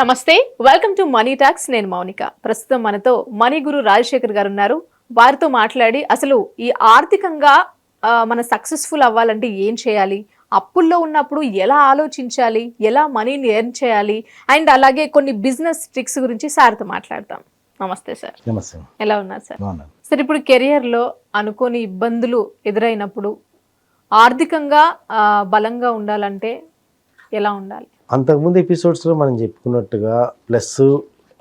నమస్తే welcome to money talks నేను మౌనిక. ప్రస్తుతం మనతో మనీ గురు రాజశేఖర్ గారు ఉన్నారు. వారితో మాట్లాడి అసలు ఈ ఆర్థికంగా మన సక్సెస్ఫుల్ అవ్వాలంటే ఏం చేయాలి? అప్పుల్లో ఉన్నప్పుడు ఎలా ఆలోచించాలి? ఎలా మనీని ఎర్న్ చేయాలి? అండ్ అలాగే కొన్ని బిజినెస్ ట్రిక్స్ గురించి సార్తో మాట్లాడతాం. నమస్తే సార్. నమస్తే. ఎలా ఉన్నారు సార్? సార్ ఇప్పుడు కెరియర్లో అనుకోని ఇబ్బందులు ఎదురైనప్పుడు ఆర్థికంగా బలంగా ఉండాలంటే ఎలా ఉండాలి? అంతకుముందు ఎపిసోడ్స్లో మనం చెప్పుకున్నట్టుగా ప్లస్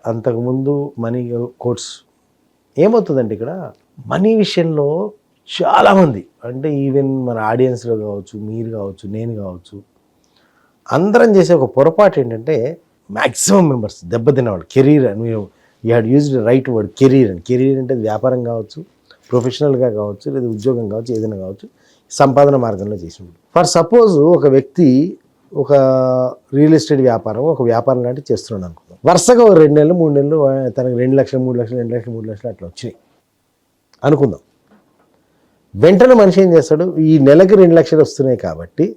అంతకుముందు మనీ కోట్స్ ఏమవుతుందండి ఇక్కడ? మనీ విషయంలో చాలామంది అంటే ఈవెన్ మన ఆడియన్స్లో కావచ్చు మీరు కావచ్చు నేను కావచ్చు అందరం చేసే ఒక పొరపాటు ఏంటంటే మ్యాక్సిమం మెంబర్స్ దెబ్బతిన్నవాళ్ళు కెరీర్ అని మీరు you had used right word career అని. కెరీర్ అంటే వ్యాపారం కావచ్చు ప్రొఫెషనల్గా కావచ్చు లేదా ఉద్యోగం కావచ్చు ఏదైనా కావచ్చు సంపాదన మార్గంలో చేసినప్పుడు. ఫర్ సపోజ్ ఒక వ్యక్తి ఒక రియల్ ఎస్టేట్ వ్యాపారం ఒక వ్యాపారం లాంటివి చేస్తున్నాడు అనుకుందాం. వరుసగా ఒక రెండు నెలలు మూడు నెలలు ఆ, తనకు రెండు లక్షలు మూడు లక్షలు రెండు లక్షలు మూడు లక్షలు అట్లా వచ్చినాయి. అనుకుందాం. వెంటనే మనిషి ఏం చేస్తాడు? ఈ నెలకి రెండు లక్షలు వస్తున్నాయి కాబట్టి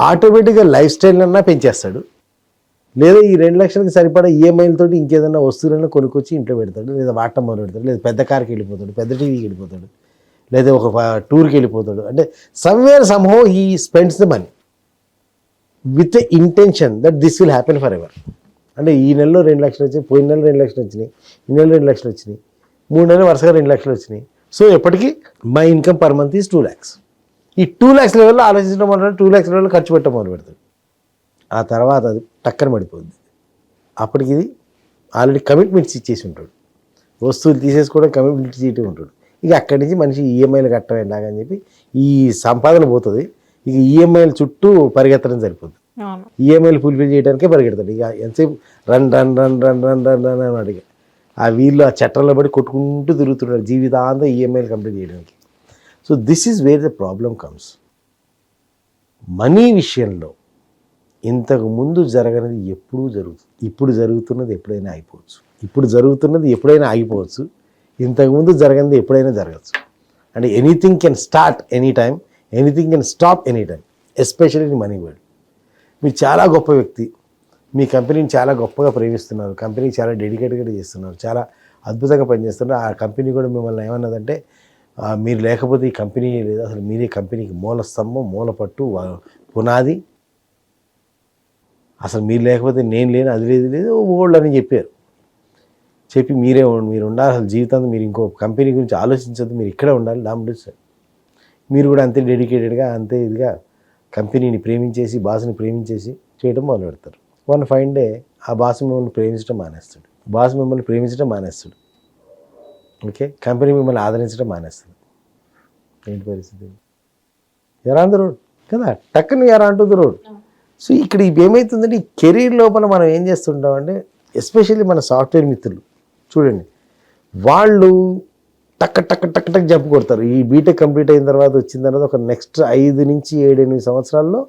ఆటోమేటిక్గా లైఫ్ స్టైల్ అన్నా పెంచేస్తాడు. లేదా ఈ రెండు లక్షలకి సరిపడా ఈఎంఐలతో ఇంకేదైనా వస్తువులన్నా కొనుక్కొచ్చి ఇంట్లో పెడతాడు లేదా వాడటం మొదలు పెడతాడు లేదా పెద్ద కార్కి వెళ్ళిపోతాడు పెద్ద టీవీకి వెళ్ళిపోతాడు లేదా ఒక టూర్కి వెళ్ళిపోతాడు. అంటే somewhere somehow he spends the money with intention that this will happen forever అంటే ఈ నెలలో రెండు లక్షలు వచ్చినాయి పోయిన నెల రెండు లక్షలు వచ్చినాయి ఈ నెల రెండు లక్షలు వచ్చినాయి మూడు నెలలు వరుసగా రెండు లక్షలు వచ్చినాయి. సో ఎప్పటికీ my income per month is two lakhs. ఈ టూ ల్యాక్స్ లెవెల్లో ఆలోచించడం మొదలు టూ ల్యాక్స్ లెవెల్లో ఖర్చు పెట్టడం మొదలు పెడతాడు ఆ తర్వాత అది టక్కన పడిపోద్ది. అప్పటికి ఇది ఆల్రెడీ కమిట్మెంట్స్ ఇచ్చేసి ఉంటాడు. వస్తువులు తీసేసుకోవడం కమిట్మెంట్ ఇచ్చేటి ఉంటాడు. ఇక అక్కడి నుంచి మనిషి ఈఎంఐలు కట్టడం ఎలాగని చెప్పి ఈ సంపాదన పోతుంది. ఇక ఈఎంఐల చుట్టూ పరిగెత్తడం సరిపోతుంది అవును. ఈఎంఐలు ఫుల్ఫిల్ చేయడానికే పరిగెడతాడు. ఇక ఎంతసేపు run run run run run run run అని అడిగా. ఆ వీళ్ళు ఆ చట్టంలో పడి కొట్టుకుంటూ తిరుగుతున్నాడు జీవితాంతం ఈఎంఐలు కంప్లీట్ చేయడానికి. So this is where the problem comes money విషయంలో ఇంతకు ముందు జరగనిది ఎప్పుడూ జరుగుతుంది. ఇప్పుడు జరుగుతున్నది ఎప్పుడైనా అయిపోవచ్చు. ఇప్పుడు జరుగుతున్నది ఎప్పుడైనా ఆగిపోవచ్చు. ఇంతకుముందు జరగనిది ఎప్పుడైనా జరగచ్చు. అంటే anything can start any time anything can stop any time especially in money world మీరు చాలా గొప్ప వ్యక్తి. మీ కంపెనీని చాలా గొప్పగా ప్రేమిస్తున్నారు. కంపెనీకి చాలా డెడికేటెడ్గా చేస్తున్నారు. చాలా అద్భుతంగా పనిచేస్తున్నారు. ఆ కంపెనీ కూడా మిమ్మల్ని ఏమన్నదంటే మీరు లేకపోతే ఈ కంపెనీ లేదు. అసలు మీరే కంపెనీకి మూల స్తంభం మూల పట్టు పునాది. అసలు మీరు లేకపోతే నేను లేను అది లేదు లేదు ఓల్డ్ అని చెప్పారు. చెప్పి మీరే మీరు ఉండాలి. అసలు జీవితాంతం మీరు ఇంకో కంపెనీ గురించి ఆలోచించద్దు. మీరు ఇక్కడే ఉండాలి. దాని సార్ మీరు కూడా అంతే డెడికేటెడ్గా అంతే ఇదిగా కంపెనీని ప్రేమించేసి బాస్ని ప్రేమించేసి చేయడం మొదలు పెడతారు. వన్ ఫైన్ డే ఆ బాస్ మిమ్మల్ని ప్రేమించడం మానేస్తాడు. బాస్ మిమ్మల్ని ప్రేమించడం మానేస్తాడు. ఓకే? కంపెనీ మిమ్మల్ని ఆదరించడం మానేస్తుంది ఏంటి పరిస్థితి? ఎరా ద రోడ్ కదా? టక్కుని ఎరా అంటూ ద రోడ్ సో ఇక్కడ ఇవి ఏమవుతుందంటే ఈ కెరీర్ లోపల మనం ఏం చేస్తుంటామంటే ఎస్పెషల్లీ మన సాఫ్ట్వేర్ మిత్రులు చూడండి. వాళ్ళు టక్ టక్ టక్ టక్ జంప్ కొడతారు. ఈ బీటెక్ కంప్లీట్ అయిన తర్వాత వచ్చింది అన్నది ఒక నెక్స్ట్ ఐదు నుంచి ఏడు ఎనిమిది సంవత్సరాల్లో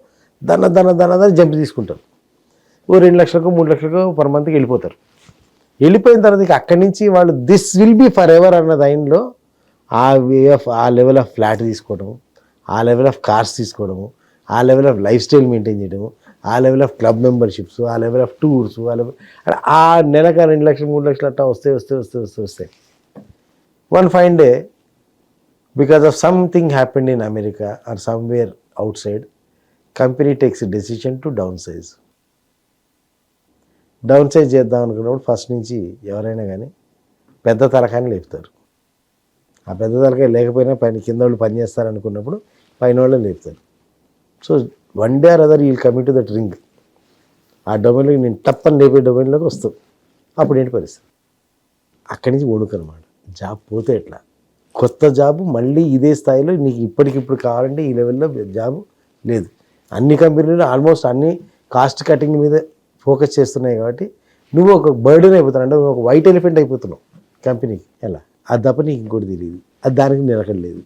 దన దన దన దన జంప్ తీసుకుంటారు. ఓ రెండు లక్షలకు మూడు లక్షలకు పర్ మంత్కి వెళ్ళిపోతారు. వెళ్ళిపోయిన తర్వాత ఇక అక్కడి నుంచి వాళ్ళు this will be forever అన్న దానిలో ఆ వే ఆఫ్ ఆ లెవెల్ ఆఫ్ ఫ్లాట్ తీసుకోవడము ఆ లెవెల్ ఆఫ్ కార్స్ తీసుకోవడము ఆ level of life style maintain చేయడము ఆ లెవెల్ ఆఫ్ క్లబ్ మెంబర్షిప్స్ ఆ లెవెల్ ఆఫ్ టూర్స్ ఆ లెవెల్ ఆ నెలకు రెండు లక్షలు మూడు లక్షలు అట్టా వస్తే వస్తే వస్తే వస్తే వస్తాయి one fine day because of something happened in America or somewhere out side company takes decision to down size down size చేద్దాం అనుకున్నప్పుడు ఫస్ట్ నుంచి ఎవరైనా కానీ పెద్ద తలకాయని లేపుతారు. ఆ పెద్ద తలకాయ లేకపోయినా పైన కింద వాళ్ళు పని చేస్తారు అనుకున్నప్పుడు పైన వాళ్ళే లేపుతారు. So one day or other ఈ కమిట్ టు దట్ రింగ్ ఆ డొమైన్లోకి నేను తప్పని లేపే డొమైన్లోకి వస్తాం అప్పుడు ఏంటి పరిస్థితి? అక్కడి నుంచి వణుకు అనమాట జాబ్ పోతే ఎట్లా? కొత్త జాబ్ మళ్ళీ ఇదే స్థాయిలో నీకు ఇప్పటికిప్పుడు కావాలంటే ఈ లెవెల్లో జాబ్ లేదు. అన్ని కంపెనీలు ఆల్మోస్ట్ అన్ని కాస్ట్ కటింగ్ మీద ఫోకస్ చేస్తున్నాయి కాబట్టి నువ్వు ఒక బర్డెన్ అయిపోతున్నావు. అంటే నువ్వు ఒక వైట్ ఎలిఫెంట్ అయిపోతున్నావు కంపెనీకి. ఎలా? అది తప్ప నీకు ఇంకోటి తెలియదు. అది దానికి నిలకడలేదు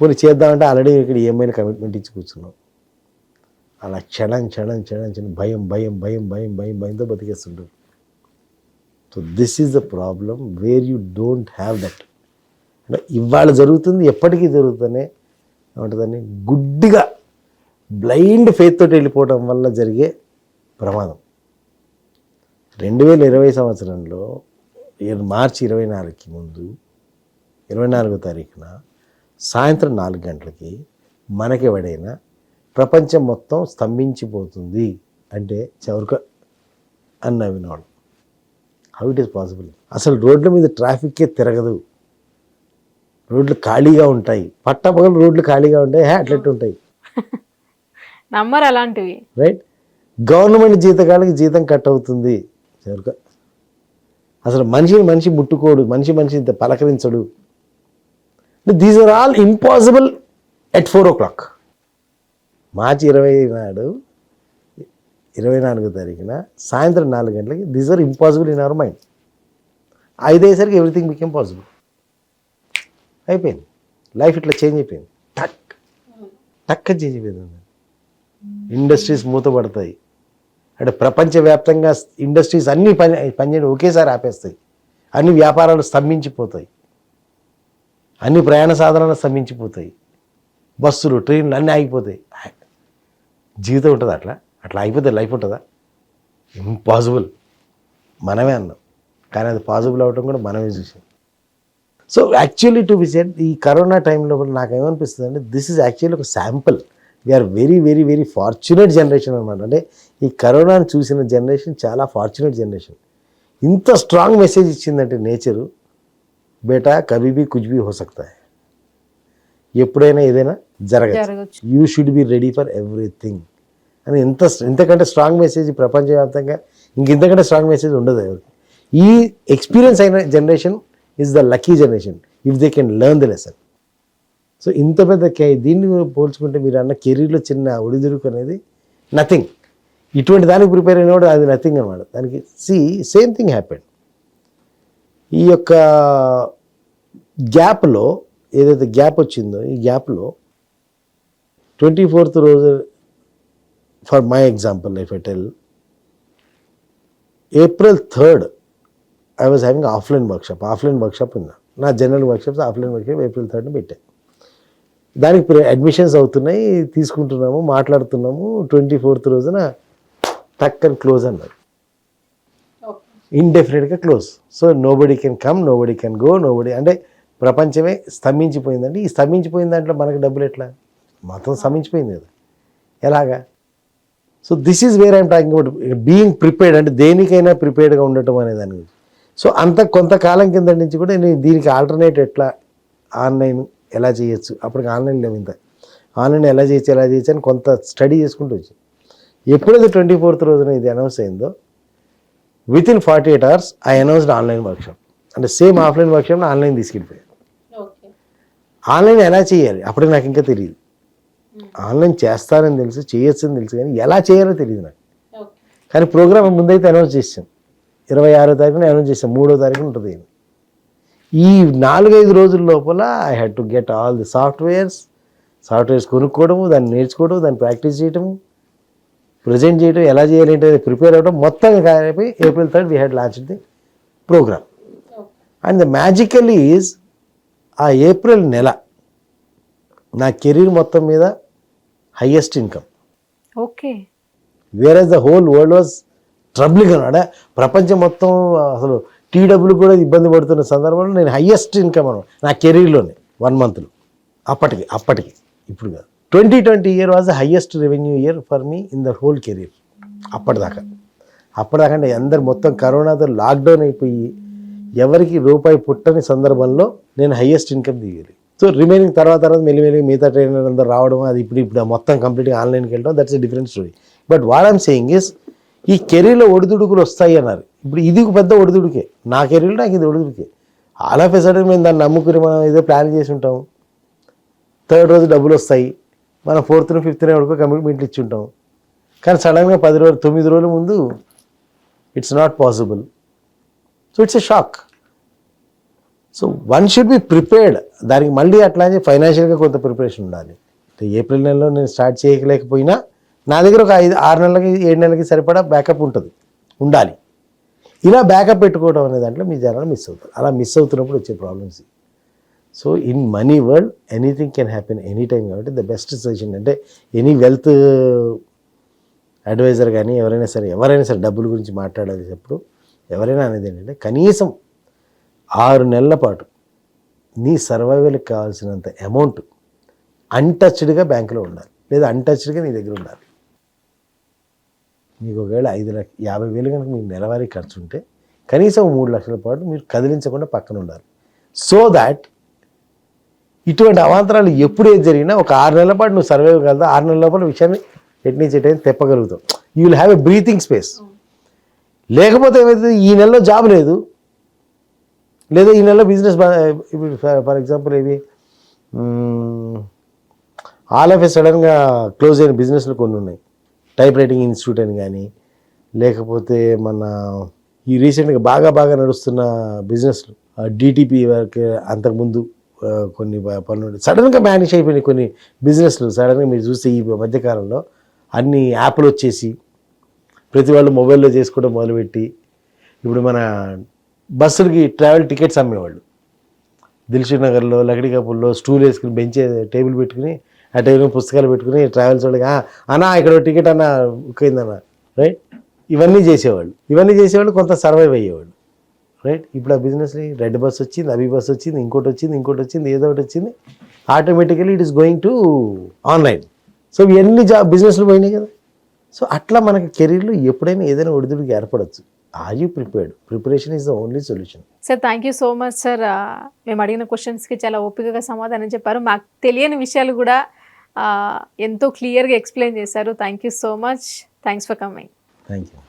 పోనీ చేద్దామంటే ఆల్రెడీ ఇక్కడ ఏమైనా కమిట్మెంట్ ఇచ్చి కూర్చున్నావు. అలా క్షణం క్షణం క్షణం క్షణం భయం భయం భయం భయం భయం భయంతో బతికేస్తుంటారు so this is the problem where you don't have that అంటే ఇవాళ జరుగుతుంది ఎప్పటికీ జరుగుతూనే ఏమంటుందని గుడ్డిగా బ్లైండ్ ఫెయిత్ తోటి వెళ్ళిపోవడం వల్ల జరిగే ప్రమాదం. రెండు వేల ఇరవై సంవత్సరంలో మార్చి ఇరవై నాలుగుకి ముందు ఇరవై నాలుగో తారీఖున సాయంత్రం నాలుగు గంటలకి మనకెవడైనా ప్రపంచం మొత్తం స్తంభించిపోతుంది అంటే చౌరక అన్న నవ్వినాడు హౌ ఇట్ ఈస్ పాసిబుల్ అసలు రోడ్ల మీద ట్రాఫిక్కే తిరగదు. రోడ్లు ఖాళీగా ఉంటాయి. పట్టపగలు రోడ్లు ఖాళీగా ఉంటాయి. హే అట్లెట్టు ఉంటాయి. నమ్మరు అలాంటివి. రైట్ గవర్నమెంట్ జీతకాలకి జీతం కట్ అవుతుంది. అసలు మనిషిని మనిషి ముట్టుకోడు. మనిషి మనిషి ఇంత పలకరించడు. These are all impossible at four o'clock మార్చి ఇరవై నాడు ఇరవై నాలుగో తారీఖున సాయంత్రం నాలుగు గంటలకి these are impossible in our mind. ఐదయ్యేసరికి everything became possible. అయిపోయింది. లైఫ్ ఇట్లా చేంజ్ అయిపోయింది. టక్. టక్ చేంజ్ అయిపోయింది ఇండస్ట్రీస్ మూతపడతాయి. అంటే ప్రపంచవ్యాప్తంగా ఇండస్ట్రీస్ అన్నీ పని పనిచేయడం ఒకేసారి ఆపేస్తాయి. అన్ని వ్యాపారాలు స్తంభించిపోతాయి. అన్ని ప్రయాణ సాధనాలు స్తంభించిపోతాయి. బస్సులు ట్రైన్లు అన్నీ ఆగిపోతాయి. జీవితం ఉంటుంది అట్లా? అట్లా అయిపోతే లైఫ్ ఉంటుందా? ఇంపాసిబుల్ మనమే అన్నాం. కానీ అది పాసిబుల్ అవ్వటం కూడా మనమే చూసాం. So actually to be said ఈ కరోనా టైంలో కూడా నాకు ఏమనిపిస్తుంది అంటే దిస్ ఇస్ యాక్చువల్లీ ఒక sample we're very very very fortunate generation అనమాట అంటే ఈ కరోనాను చూసిన జనరేషన్ చాలా ఫార్చునేట్ జనరేషన్ ఇంత స్ట్రాంగ్ మెసేజ్ ఇచ్చిందంటే నేచరు బేటా కభీ భీ కుచ్ భీ హో సక్తా హై. ఎప్పుడైనా ఏదైనా జరగచ్చు. You should be ready for everything అని ఎంత ఇంతకంటే స్ట్రాంగ్ మెసేజ్ ప్రపంచవ్యాప్తంగా ఇంక ఇంతకంటే స్ట్రాంగ్ మెసేజ్ ఉండదు ఎవరికి. ఈ ఎక్స్పీరియన్స్ అయిన generation is the lucky generation if they can learn the lesson so ఇంత పెద్ద కే దీన్ని పోల్చుకుంటే మీరు అన్న కెరీర్లో చిన్న ఒడిదుడుకు అనేది నథింగ్ ఇటువంటి దానికి ప్రిపేర్ అయినవాడు అది నథింగ్ అనమాట దానికి సి సేమ్ థింగ్ హ్యాపెండ్ ఈ యొక్క గ్యాప్లో ఏదైతే గ్యాప్ వచ్చిందో ఈ గ్యాప్లో ట్వంటీ ఫోర్త్ రోజు for my example if I tell April third I was having offline workshop offline workshop ఉన్నా. నా general workshops offline workshop April థర్డ్ని పెట్టాను దానికి అడ్మిషన్స్ అవుతున్నాయి తీసుకుంటున్నాము మాట్లాడుతున్నాము ట్వంటీ ఫోర్త్ రోజున టక్కని క్లోజ్ అన్నారు ఇండెఫినెట్గా close so nobody can come nobody can go nobody అంటే ప్రపంచమే స్తంభించిపోయిందండి. ఈ స్తంభించిపోయిన దాంట్లో మనకి డబ్బులు ఎట్లా? మొత్తం స్తంభించిపోయింది కదా. ఎలాగా? So this is where I'm talking about being prepared అంటే దేనికైనా ప్రిపేర్డ్గా ఉండటం అనే దాని గురించి. సో అంత కొంతకాలం కింద నుంచి కూడా నేను దీనికి ఆల్టర్నేట్ ఎట్లా ఆన్లైన్ ఎలా చేయొచ్చు? అప్పటికి ఆన్లైన్ లేవు ఇంత. ఆన్లైన్ ఎలా చేయొచ్చు ఎలా చేయొచ్చు అని కొంత స్టడీ చేసుకుంటూ వచ్చి ఎప్పుడైతే ట్వంటీ ఫోర్త్ రోజున ఇది అనౌన్స్ అయిందో within forty eight hours I announced online workshop అంటే సేమ్ ఆఫ్లైన్ వర్క్షాప్ని ఆన్లైన్ తీసుకెళ్ళిపోయాను ఆన్లైన్ ఎలా చేయాలి? అప్పటికి నాకు ఇంకా తెలియదు. ఆన్లైన్ చేస్తానని తెలుసు చేయొచ్చు అని తెలుసు కానీ ఎలా చేయాలో తెలియదు నాకు. కానీ ప్రోగ్రామ్ ముందైతే అనౌన్స్ చేసాం ఇరవై ఆరో తారీఖున అనౌన్స్ చేసాం మూడో తారీఖున ఉంటుంది. ఈ నాలుగైదు రోజుల లోపల I had to get all the softwares softwares కొనుక్కోవడము దాన్ని నేర్చుకోవడం దాన్ని ప్రాక్టీస్ చేయడము ప్రజెంట్ చేయడం ఎలా చేయాలి ఏంటి ప్రిపేర్ అవ్వడం మొత్తం అయిపోయి April third we had launch the program and the magical is ఆ ఏప్రిల్ నెల నా కెరీర్ మొత్తం మీద highest income okay where the whole world was troubling అనమాట ప్రపంచం మొత్తం అసలు టీ డబ్బులు కూడా ఇబ్బంది పడుతున్న సందర్భంలో నేను హయ్యెస్ట్ ఇన్కమ్ అనమాట నా కెరీర్లోనే వన్ మంత్లో అప్పటికి అప్పటికి. ఇప్పుడు కాదు. Twenty twenty year was the highest revenue year for me in the whole career అప్పటిదాకా. అప్పటిదాకా అందరు మొత్తం కరోనాతో లాక్డౌన్ అయిపోయి ఎవరికి రూపాయి పుట్టని సందర్భంలో నేను హయ్యెస్ట్ ఇన్కమ్ దిగాలి సో రిమైనింగ్ తర్వాత తర్వాత మెల్లిమెల్లిగా మిగతా ట్రైనర్ అందరూ రావడం అది ఇప్పుడు ఇప్పుడు మొత్తం కంప్లీట్గా ఆన్లైన్కి వెళ్ళడం that's a different story but what I'm saying is ఈ కెరీర్లో ఒడిదుడుకులు వస్తాయి అన్నారు. ఇప్పుడు ఇది పెద్ద ఒడిదుడుకే. నా కెరీర్లో నాకు ఇది ఒడిదుడుకే. ఆల్ ఆఫ్ ఎ సడన్ మేము దాన్ని నమ్ముకుని మనం ఏదో ప్లాన్ చేసి ఉంటాం. థర్డ్ రోజు డబ్బులు వస్తాయి. మనం ఫోర్త్న ఫిఫ్త్న వరకు కమిట్మెంట్లు ఇచ్చి ఉంటాం కానీ సడన్గా పది రోజులు తొమ్మిది రోజుల ముందు it's not possible so it's a shock so one should be prepared దానికి మళ్ళీ అట్లానే ఫైనాన్షియల్గా కొంత ప్రిపరేషన్ ఉండాలి. ఏప్రిల్ నెలలో నేను స్టార్ట్ చేయలేకపోయినా నా దగ్గర ఒక ఐదు ఆరు నెలలకి ఏడు నెలలకి సరిపడా బ్యాకప్ ఉంటుంది. ఉండాలి. ఇలా బ్యాకప్ పెట్టుకోవడం అనే దాంట్లో మీ జనాలు మిస్ అవుతారు. అలా మిస్ అవుతున్నప్పుడు వచ్చే problems so in money world anything can happen any time కాబట్టి ద బెస్ట్ సజెషన్ అంటే ఎనీ వెల్త్ అడ్వైజర్ కానీ ఎవరైనా సరే ఎవరైనా సరే డబ్బుల గురించి మాట్లాడేటప్పుడు ఎవరైనా అనేది ఏంటంటే కనీసం ఆరు నెలల పాటు నీ సర్వైవల్కి కావాల్సినంత అమౌంట్ అన్టచ్డ్గా బ్యాంకులో ఉండాలి. లేదా అన్టచ్డ్గా నీ దగ్గర ఉండాలి. మీకు ఒకవేళ ఐదు లక్ష యాభై వేలు కనుక మీకు నెలవారీ ఖర్చు ఉంటే కనీసం మూడు లక్షల పాటు మీరు కదిలించకుండా పక్కన ఉండాలి. సో దాట్ ఇటువంటి అవాంతరాలు ఎప్పుడు ఏది జరిగినా ఒక ఆరు నెలల పాటు నువ్వు సర్వైవ్ కలదా ఆరు నెలల లోపల విషయాన్ని ఎటు నుంచి ఎటు తెప్పగలుగుతావు. You will have a breathing space లేకపోతే ఏమవుతుంది ఈ నెలలో జాబ్ లేదు. లేదా ఈ నెలలో బిజినెస్ ఇప్పుడు ఫర్ ఎగ్జాంపుల్ ఏవి ఆల్ ఆఫ్ ఏ సడన్గా క్లోజ్ అయిన బిజినెస్లు కొన్ని ఉన్నాయి. టైప్ రైటింగ్ ఇన్స్టిట్యూట్ అని కానీ లేకపోతే మన ఈ రీసెంట్గా బాగా బాగా నడుస్తున్న బిజినెస్లు డిటిపి వరకు అంతకుముందు కొన్ని పనులు సడన్గా మేనేజ్ అయిపోయినాయి కొన్ని బిజినెస్లు సడన్గా మీరు చూస్తే ఈ మధ్యకాలంలో అన్ని యాప్లు వచ్చేసి ప్రతి వాళ్ళు మొబైల్లో చేసుకోవడం మొదలుపెట్టి ఇప్పుడు మన బస్సులకి ట్రావెల్ టికెట్స్ అమ్మేవాళ్ళు. దిల్షుక్ నగర్లో లకడి కపుల్లో స్టూల్ వేసుకుని బెంచ్ టేబుల్ పెట్టుకుని ఆ టేబుల్ పుస్తకాలు పెట్టుకుని ట్రావెల్స్ వాళ్ళకి అన్నా ఇక్కడ టికెట్ అన్న బుక్ రైట్ ఇవన్నీ చేసేవాళ్ళు. ఇవన్నీ చేసేవాళ్ళు కొంత సర్వైవ్ అయ్యేవాళ్ళు. రైట్ ఇప్పుడు ఆ బిజినెస్ని రెడ్ బస్ వచ్చింది అవి బస్ వచ్చింది ఇంకోటి వచ్చింది ఇంకోటి వచ్చింది ఏదో ఒకటి వచ్చింది. Automatically it is going to online so ఇవన్నీ జాబ్ బిజినెస్లు పోయినాయి కదా. సో అట్లా మనకి కెరీర్లో ఎప్పుడైనా ఏదైనా ఒడిదుడికి ఏర్పడవచ్చు are you prepared preparation is the only solution sir thank you so much sir మేము అడిగిన క్వశ్చన్స్కి చాలా ఓపికగా సమాధానం చెప్పారు. మాకు తెలియని విషయాలు కూడా ఆ, ఎంతో క్లియర్గా ఎక్స్ప్లెయిన్ చేశారు. Thank you so much thanks for coming thank you